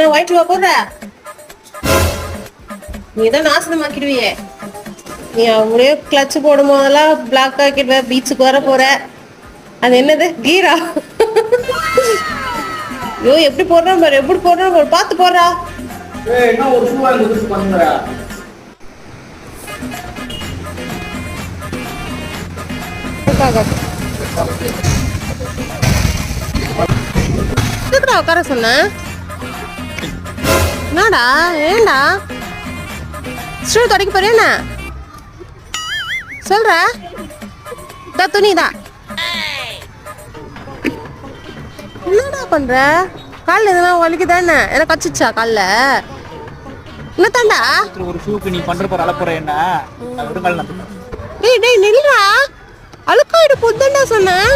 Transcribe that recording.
நான் ஒயிட் ரூபா போடுற. நீ தான் நாசனமாக்கிடுவியே நீ அப்படியே கிளச் போடும் போதெல்லாம் பிளாக் ஆக்கிடுவ பீச்சுக்கு வர போற. அது என்னது? கீரா? ஐயோ எப்படி போடுறான் பாரு எப்படி போடுறான் பாரு. பார்த்து போடுறா. ஏய் என்ன என்னடா ஏண்டா? ஸ்டூ தொடக்க போறியா என்ன? சொல்ற? இதா துணிதா என்னடா பண்ற? காலில் எதுனா வலிக்குதா என்ன? எனக்கு கச்சிச்சா காலில்? என்ன தாண்டா ஒரு ஷூக்கு நீ பண்ற போற அலப்புற என்ன? டேய் டேய் நில்றா. அழுக்காயிடு புத்தாண்டா சொன்னேன்.